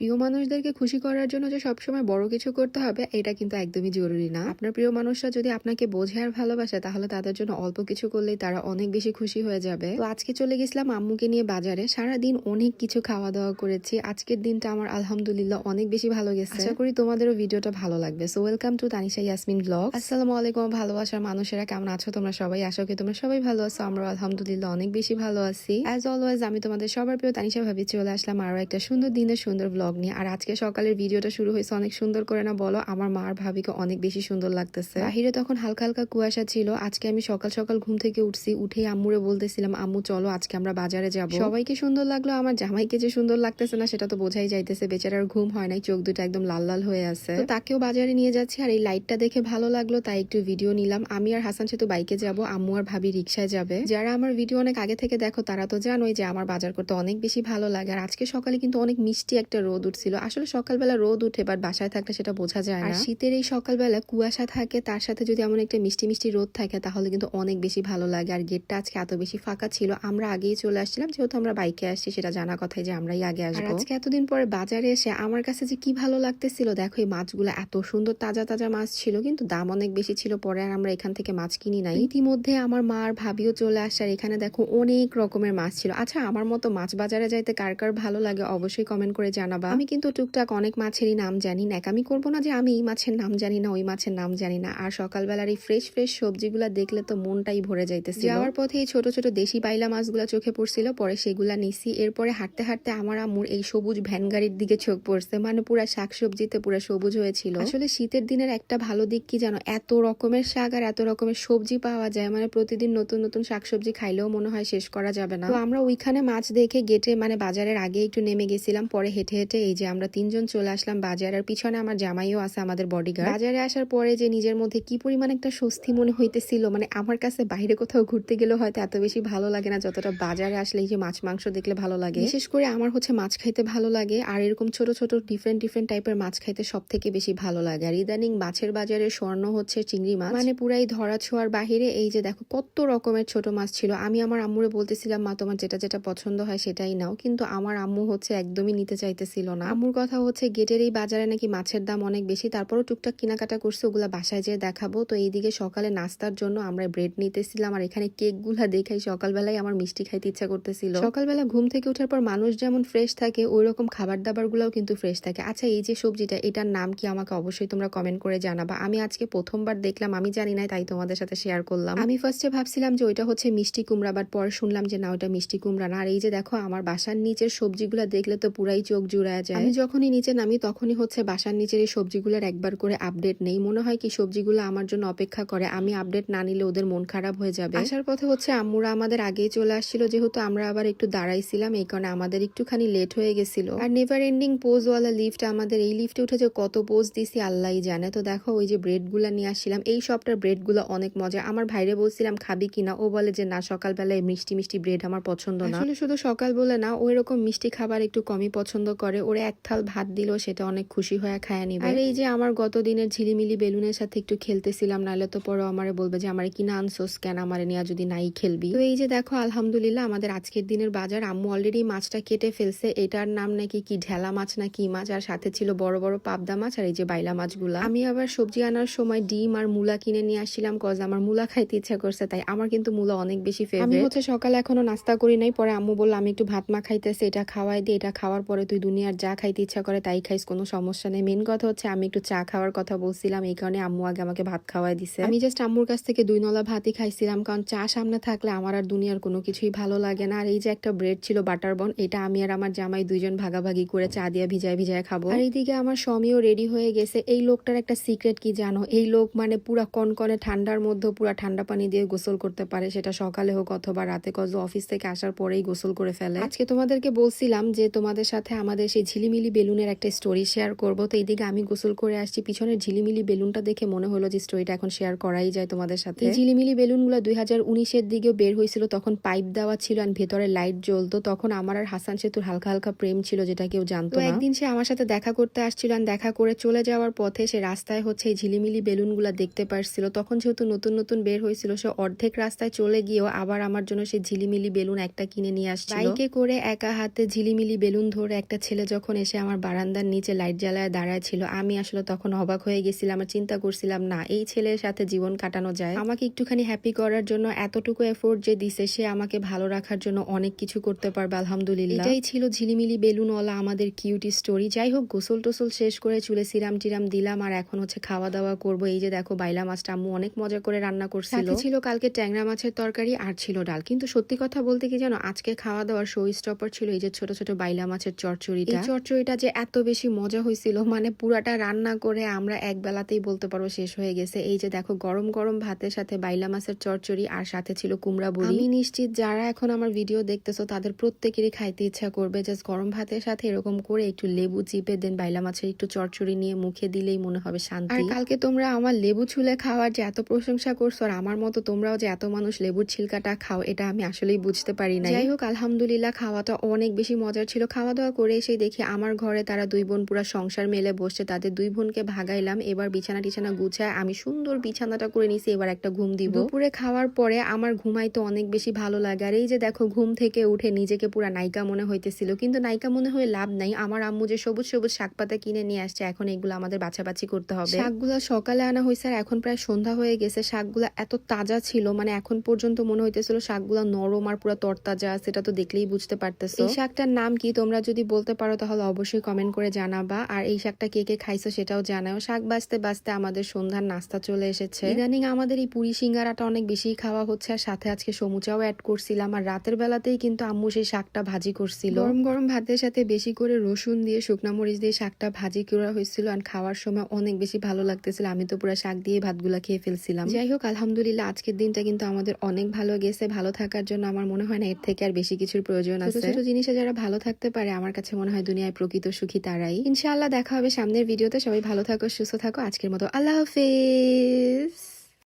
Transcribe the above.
প্রিয় মানুষদেরকে খুশি করার জন্য যে সবসময় বড় কিছু করতে হবে এটা কিন্তু একদমই জরুরি না। আপনার প্রিয় মানুষরা যদি আপনাকে বোঝে আর ভালোবাসে তাহলে তাদের জন্য অল্প কিছু করলেই তারা অনেক বেশি খুশি হয়ে যাবে। তো আজকে চলে গেছিলাম আম্মুকে নিয়ে বাজারে। সারা দিন অনেক কিছু খাওয়া দাওয়া করেছি। আজকের দিনটা আমার আলহামদুলিল্লাহ অনেক বেশি ভালো গেছে। আশা করি তোমাদেরও ভিডিওটা ভালো লাগবে। So welcome to Tanisha Yasmin vlog আসসালামু আলাইকুম ভালোবাসার মানুষেরা কেমন আছো তোমরা সবাই? আশা করি তোমরা সবাই ভালো আছো। আমরা আলহামদুলিল্লাহ অনেক বেশি ভালো আছি। অ্যাজ অলওয়েজ আমি তোমাদের সবার প্রিয় তানিশা ভাবি চলে আসলাম আরও একটা সুন্দর দিনের সুন্দর ব্লগ নিয়ে। আর আজকে সকালের ভিডিওটা শুরু হয়েছে অনেক সুন্দর করে না বলো? আমার মার ভাবিকে অনেক বেশি সুন্দর লাগতেছে। বাহিরে তখন হালকা হালকা কুয়াশা ছিল। আজকে আমি সকাল সকাল ঘুম থেকে উঠছি। উঠেই আম্মুরে বলতেছিলাম, আম্মু, চলো, আজকে আমরা বাজারে যাব। সবাইকে সুন্দর লাগল। আমার জামাইকে যে সুন্দর লাগতেছে না, সেটা তো বোঝাই যাইতেছে। বেচারার ঘুম হয় নাই, চোখ দুটো একদম লাল লাল হয়ে আছে। তাকেও বাজারে নিয়ে যাচ্ছি। আর এই লাইটটা দেখে ভালো লাগল, তাই একটু ভিডিও নিলাম। আমি আর হাসান সেতু বাইকে যাব। আম্মু আর ভাবি রিক্সায় যাবে। যারা আমার ভিডিও অনেক আগে থেকে দেখো, তারা তো জানোই যে আমার বাজার করতে অনেক বেশি ভালো লাগে। আর আজকে সকালে কিন্তু অনেক মিষ্টি একটা রোদ উঠছিল। আসলে সকালবেলা রোদ উঠে বাট বাসায় থাকলে সেটা বোঝা যায় না। শীতের এই সকালবেলা কুয়াশা থাকে তার সাথে যদি এমন একটা মিষ্টি মিষ্টি রোদ থাকে তাহলে কিন্তু অনেক বেশি ভালো লাগে। আর গেটটা আজকে এত বেশি ফাঁকা ছিল আমরা আগেই চলে আসছিলাম যেহেতু আমরা বাইকে আসছি সেটা জানা কথাই যে আমরাই আগে আসব। আজকে এতদিন পরে বাজারে এসে আমার কাছে যে কি ভালো লাগতেছিল দেখো এই মাছগুলো এত সুন্দর তাজা তাজা মাছ ছিল কিন্তু দাম অনেক বেশি ছিল পরে আর আমরা এখান থেকে মাছ কিনি নাই। ইতিমধ্যে আমার মা আর ভাবিও চলে আসছে আর এখানে দেখো অনেক রকমের মাছ ছিল। আচ্ছা আমার মতো মাছ বাজারে যাইতে কার কার ভালো লাগে অবশ্যই কমেন্ট করে জানাবা। আমি কিন্তু টুকটাক অনেক মাছেরই নাম জানি। না আমি করব না যে আমি এই মাছের নাম জানি না ওই মাছের নাম জানি না। আর সকালবেলার এই ফ্রেশ ফ্রেশ সবজিগুলা দেখলে তো মনটাই ভরে যাইতেছে যাওয়ার পথে এই ছোট ছোট দেশি বাইলা মাছগুলো চোখে পড়ছিল পরে সেগুলা নিছি। এরপরে হাঁটতে হাঁটতে আমার আম্মুর এই সবুজ ভ্যান গাড়ির দিকে চোখ পড়ছে। মানে পুরা শাকসবজিতে পুরা সবুজ হয়েছিল। আসলে শীতের দিনের একটা ভালো দিক কি জানো? এত রকমের শাক আর এত রকমের সবজি পাওয়া যায়। মানে প্রতিদিন নতুন নতুন শাকসবজি খাইলেও মনে হয় শেষ করা যাবে না। তো আমরা ওইখানে মাছ দেখে গেটে মানে বাজারের আগে একটু নেমে গেছিলাম। পরে হেঁটে হেঁটে এই যে আমরা তিনজন চলে আসলাম বাজার আর পিছনে আমার জামাইও আছে আমাদের বডিগার্ড বাজারে আসার পরে যে নিজের মধ্যে কি পরিমাণ একটা স্বস্তি মনে হইতেছিল মানে আমার কাছে বাইরে কোথাও ঘুরতে গেলে হয়তো এত বেশি ভালো লাগে না যতটা বাজারে আসলে এই যে মাছ মাংস দেখলে ভালো লাগে। বিশেষ করে আমার হচ্ছে মাছ খাইতে ভালো লাগে আর এরকম ছোট ছোট ডিফারেন্ট ডিফারেন্ট টাইপের মাছ খাইতে সব থেকে বেশি ভালো লাগে। আর ইদানিং মাছের বাজারে স্বর্ণ হচ্ছে চিংড়ি মাছ। মানে পুরাই ধরা ছোঁয়ার বাহিরে এই যে দেখো কত রকমের ছোট মাছ ছিল। আমি আমার আম্মুরে বলতেছিলাম মা তোমার যেটা যেটা পছন্দ হয় সেটাই নাও। কিন্তু আমার আম্মু হচ্ছে একদমই নিতে চাইতেছিল না। আম্মুর কথা হচ্ছে গেটের এই বাজারে নাকি মাছের দাম অনেক বেশি, তারপরও টুকটাক কেনাকাটা করছে, ওগুলা বাসায় যেয়ে দেখাবো। তো এইদিকে সকালে নাস্তার জন্য আমরা ব্রেড নিতেছিলাম, আর এখানে কেকগুলা দেখাই সকালবেলায় আমার মিষ্টি খাইতে ইচ্ছা করতেছিল। সকালবেলা ঘুম থেকে ওঠার পর মানুষ যেমন ফ্রেশ থাকে ওই রকম খাবার দাবার গুলাও কিন্তু ফ্রেশ থাকে। আচ্ছা এই যে সবজিটা, এটার নাম কি আমাকে অবশ্যই তোমরা কমেন্ট করে জানাবা। আমি আজকে প্রথমবার দেখলাম, আমি জানি না তাই তোমাদের সাথে শেয়ার করলাম। আমি ফার্স্টে ভাবছিলাম যে ওইটা হচ্ছে মিষ্টি কুমড়া বাট পরে শুনলাম যে না ওটা মিষ্টি কুমড়া না। আর এই যে দেখো, আমার বাসার নিচের সবজিগুলো দেখলে তো পুরাই চোখ জুড়ায় যায়। আমি যখনই নিচে নামি তখনই হচ্ছে বাসার নিচের এই সবজিগুলোর একবার করে আপডেট নেই। মনে হয় কি সবজিগুলো আমার জন্য অপেক্ষা করে। আমি আপডেট না নিলে ওদের মন খারাপ হয়ে যাবে। আসার পথে হচ্ছে আম্মুরা আমাদের আগেই চলে আসছিল। যেহেতু আমরা আবার একটু দাঁড়াইছিলাম এই কারণে আমাদের একটুখানি লেট হয়ে গেছিল। আর নেভার এন্ডিং পোজওয়ালা লিফট আমাদের এই লিফটে উঠে যে কত পোজ দিছি আল্লাহই জানে। তো দেখো ওই যে ব্রেডগুলা নিয়ে আসছিলাম। এই সবটার ব্রেডগুলো অনেক মজা আমার ভাইরে বলছিলাম খাবি কিনা ও বলে যে না সকালবেলায় মিষ্টি মিষ্টি ব্রেড আমার পছন্দ না। আসলে শুধু সকাল বলে না ওই রকম মিষ্টি খাবার একটু কমই পছন্দ করে। ওরে এক থাল ভাত দিল সেটা অনেক খুশি হয়ে খায় নিবে। আর এই যে আমার গত দিনের ঝিলিমিলি বেলুনের সাথে একটু খেলতেছিলাম নাহলে তো পরে আমারে বলবে যে আমার কিনা আনছোস কেন? আমারে নিয়ে যদি নাই খেলবি। তো এই যে দেখো আলহামদুলিল্লাহ আমাদের আজকের দিনের বাজার আম্মু অলরেডি মাছটা কেটে ফেলছে। এটার নাম নাকি কি ঢেলা মাছ না কি মাছ? আর সাথে ছিল বড় বড় পাবদা মাছ আর এই যে বাইলা মাছগুলা। আমি আবার সবজি আনার সময় ডিম আর মুলা কিনে নিয়ে আসছিলাম কজ আমার মুলা খাইতে ইচ্ছা করছে তাই আমার কিন্তু মুলা অনেক বেশি ফেভারিট আমি হচ্ছে সকালে এখনও নাস্তা করি নাই পরে আম্মু বলল আমি একটু ভাত মা খাইতেছি এটা খাওয়াই দিই এটা খাওয়ার পরে তুই দুনিয়ার যা খাইতে ইচ্ছা করে তাই খাইস, কোনো সমস্যা নেই। মেন কথা হচ্ছে আমি একটু চা খাওয়ার কথা বলছিলাম, এই কারণে আম্মু আগে আমাকে ভাত খাওয়াই দিছে। আমি জাস্ট আম্মুর কাছ থেকে দুই নলা ভাতই খাইছিলাম, কারণ চা সামনে থাকলে আমার আর দুনিয়ার কোনো কিছুই ভালো লাগে না। আর এই যে একটা ব্রেড ছিল বাটার বন এটা আমি আর আমার জামাই দুইজন ভাগাভাগি করে চা দিয়ে ভিজায় ভিজায় খাব। আর এইদিকে আমার স্বামীও রেডি হয়ে গেছে। এই লোকটার একটা সিক্রেট কি জানো? এই লোক মানে পুরা কনকনে ঠান্ডার মধ্যে পুরা ঠান্ডা পানি দিয়ে গোসল করতে পারে, সেটা সকালে হোক অথবা রাতে, কজ অফিস থেকে আসার পরেই গোসল করে ফেলে। আজকে তোমাদেরকে বলছিলাম যে তোমাদের সাথে আমাদের সেই ঝিলিমিলি বেলুনের একটা স্টোরি শেয়ার করব। তো এইদিকে আমি গোসল করে আসছি। পিছনের ঝিলিমিলি বেলুনটা দেখে মনে হলো যে স্টোরিটা এখন শেয়ার করাই যায় তোমাদের সাথে। ঝিলিমিলি বেলুনগুলো দুই হাজার উনিশের দিকেও বের হয়েছিল। তখন পাইপ দেওয়া ছিল আর ভেতরে লাইট জ্বলতো। তখন আমার আর হাসান সেতুর হালকা হালকা প্রেম ছিল যেটা কেউ জানতো না। একদিন সে আমার সাথে দেখা করতে আসছিল আর দেখা করে চলে যাওয়ার পথে সে রাস্তায় হচ্ছে এই ঝিলিমিলি বেলুনগুলা দেখতে পারছিল। তখন যেহেতু নতুন নতুন বের হয়েছিল সে অর্ধেক রাস্তায় চলে গিয়েও আবার আমার জন্য সে ঝিলিমিলি বেলুন একটা কিনে নিয়ে আসছিল। বাইকে করে একা হাতে ঝিলিমিলি বেলুন ধরে একটা ছেলে যখন এসে আমার বারান্দার নিচে লাইট জ্বালায় দাঁড়ায় ছিল, আমি আসলে তখন অবাক হয়ে গেছিলাম আর চিন্তা করছিলাম, না, এই ছেলের সাথে জীবন কাটানো যায়? আমাকে একটুখানি হ্যাপি করার জন্য এতটুকু এফোর্ট যে দিছে, সে আমাকে ভালো রাখার জন্য অনেক কিছু করতে পারবে, আলহামদুলিল্লাহ। এটাই ছিল ঝিলিমিলি বেলুনওয়ালা আমাদের কিউটি স্টোরি যাই হোক, গোসল টোসল শেষ করে চুলে সিরাম টিরাম দিলাম আর এখন হচ্ছে খাওয়া দাওয়া করব। এই যে দেখো, বাইলা মাছটা আম্মু অনেক মজা করে রান্না করছিল। ছিল কালকে ট্যাংরা মাছের তরকারি আর ছিল ডাল। কিন্তু সত্যি কথা বলতে কি জানো, আজকে খাওয়া দাওয়ার শো স্টপার ছিল এই যে ছোট ছোট বাইলা মাছের চচ্চড়িটা। এই চচ্চড়িটা যে এত বেশি মজা হয়েছিল মানে পুরাটা রান্না করে আমরা এক বেলাতেই বলতে পারব শেষ হয়ে গেছে। এই যে দেখো গরম গরম ভাতের সাথে বাইলা মাছের চচ্চড়ি আর সাথে ছিল কুমড়া বড়ি আমি নিশ্চিত যারা এখন আমার ভিডিও দেখতেছো তাদের প্রত্যেকেরই খাইতে ইচ্ছা করবে। জাস্ট গরম ভাতের সাথে এরকম করে একটু লেবু চিপে দেন বাইলা মাছের একটু চচ্চড়ি নিয়ে মুখে দিলেই মনে হবে শান্তি। আর কালকে তোমরা আমার লেবু ছুলে খাওয়ার যে এত প্রশংসা করছ আর আমার মতো তোমরাও যে এত মানুষ লেবুর ছিলকাটা খাও এটা আমি আসলেই বুঝতে পারি না যাই হোক আলহামদুলিল্লাহ খাওয়াটা অনেক বেশি মজার ছিল। খাওয়া দাওয়া করে এসে দেখি আমার ঘরে তারা দুই বোন পুরা সংসার মেলে বসছে তাদের দুই বোনকে ভাগাইলাম। এবার বিছানা টিছানা গুছায় আমি সুন্দর বিছানাটা করে নিছি এবার একটা ঘুম দিব। দুপুরে খাওয়ার পরে আমার ঘুমাইতে অনেক বেশি ভালো লাগে। আর এই যে দেখো ঘুম থেকে উঠে নিজেকে পুরা নায়িকা মনে হইতেছিল। কিন্তু নায়িকা মনে হয়ে লাভ নাই। আমার আম্মু যে সবুজ সবুজ শাক পাতা কিনে নিয়ে আসছে এখন এগুলো আমাদের বাছাবাছি করতে হবে। শাকগুলা সকালে আনা হয়েছে আর এখন প্রায় সন্ধ্যা হয়ে গেছে। শাকগুলা এত তাজা ছিল মানে এখন পর্যন্ত মনে হইতেছিল শাকগুলা নরম আর পুরো তরতাজা সেটা তো দেখলেই বুঝতে পারতেছো। এই শাকটার নাম কি? তোমরা যদি বলতে পারো তাহলে অবশ্যই কমেন্ট করে জানাবা। আর এই শাকটা কে কে খাইছো সেটাও জানাও। শাক বাঁচতে বাঁচতে আমাদের সন্ধ্যার নাস্তা চলে এসেছে। ইদানিং আমাদের এই পুরি সিঙ্গারাটা অনেক বেশি খাওয়া হচ্ছে। আর সাথে আজকে সমুচাও অ্যাড করছিলাম। আর রাতের বেলাতেই কিন্তু আম্মু সেই শাকটা ভাজি করছিল। গরম গরম ভাতের সাথে বেশি করে রসুন দিয়ে শুকনা মরিচ দিয়ে শাকটা ভাজি করা হয়েছিল। আর খাওয়ার সময় অনেক বেশি ভালো লাগতেছিল। আমি তো পুরো শাক দিয়ে ভাতগুলা খেয়ে ফেলছিলাম। যাই হোক আলহামদুলিল্লাহ আজকের দিনটা কিন্তু আমাদের অনেক ভালো গেছে। ভালো থাকার জন্য আমার মনে হয় না এর থেকে আর বেশি কিছুর প্রয়োজন আছে। ছোট ছোট জিনিসে যারা ভালো থাকতে পারে আমার কাছে মনে হয় দুনিয়ায় প্রকৃত সুখী তারাই। ইনশাআল্লাহ দেখা হবে সামনের ভিডিওতে। সবাই ভালো থাকো, সুস্থ থাকো। আজকের মতো আল্লাহ হাফেজ।